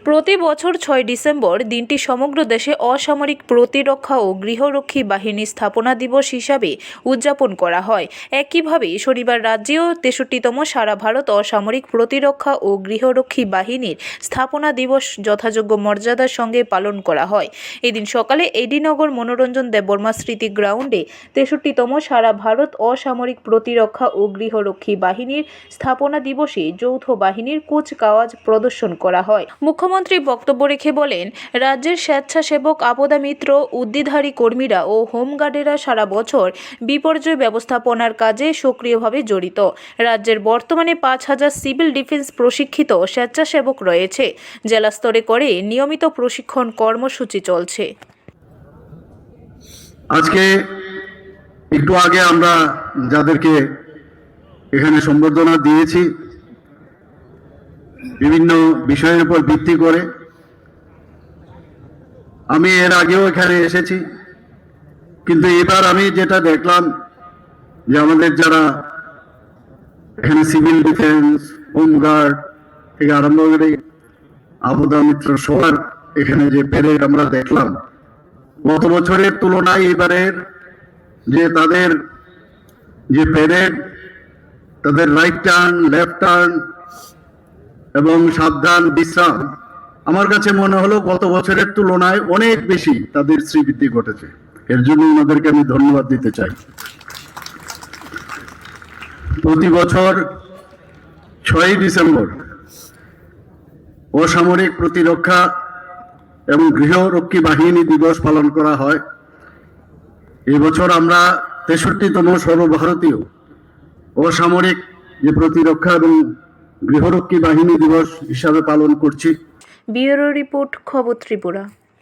প্রতি বছর ছয় ডিসেম্বর দিনটি সমগ্র দেশে অসামরিক প্রতিরক্ষা ও গৃহরক্ষী বাহিনী স্থাপনা দিবস হিসাবে উদযাপন করা হয়। একইভাবে শনিবার রাজ্যেও তেষট্টিতম সারা ভারত অসামরিক প্রতিরক্ষা ও গৃহরক্ষী বাহিনীর স্থাপনা দিবস যথাযোগ্য মর্যাদার সঙ্গে পালন করা হয়। এদিন সকালে এডিনগর মনোরঞ্জন দেববর্মা স্মৃতি গ্রাউন্ডে তেষট্টিতম সারা ভারত অসামরিক প্রতিরক্ষা ও গৃহরক্ষী বাহিনীর স্থাপনা দিবসে যৌথ বাহিনীর কুচকাওয়াজ প্রদর্শন করা হয়। মুখ্যমন্ত্রী বক্তব্য রেখে বলেন, রাজ্যের স্বেচ্ছাসেবক আপদা মিত্র উদ্দিধারী কর্মীরা ও হোমগার্ডেরা সারা বছর বিপর্যয় ব্যবস্থাপনার কাজে সক্রিয়ভাবে জড়িত। রাজ্যের বর্তমানে পাঁচ হাজার সিভিল ডিফেন্স প্রশিক্ষিত স্বেচ্ছাসেবক রয়েছে। জেলা স্তরে করে নিয়মিত প্রশিক্ষণ কর্মসূচি চলছে। আজকে একটু আগে আমরা যাদেরকে এখানে সম্বর্ধনা দিয়েছি বিভিন্ন বিষয়ের উপর ভিত্তি করে। আমি এর আগেও এখানে এসেছি। কিন্তু এবার আমি যেটা দেখলাম যে আমাদের যারা এখানে সিভিল ডিফেন্স, হোমগার্ড থেকে আরম্ভ করে আপদা মিত্র সবার এখানে যে প্যারেড আমরা দেখলাম, গত বছরের তুলনায় এবারের যে তাদের যে প্যারেড তাদের রাইট টার্ন লেফট টার্ন এবং সাবধান, বিশ্রাম। আমার কাছে মনে হলো গত বছরের তুলনায় অনেক বেশি তাদের শ্রীবৃদ্ধি ঘটেছে। এর জন্য ওনাদেরকে আমি ধন্যবাদ দিতে চাই। প্রতি বছর ছয়ই ডিসেম্বর অসামরিক প্রতিরক্ষা এবং গৃহরক্ষী বাহিনী দিবস পালন করা হয়। এবছর আমরা তেষট্টিতম সর্বভারতীয় অসামরিক যে প্রতিরক্ষা এবং গৃহরক্ষী বাহিনী দিবস হিসাবে পালন করছি। ব্যুরো রিপোর্ট খবর ত্রিপুরা।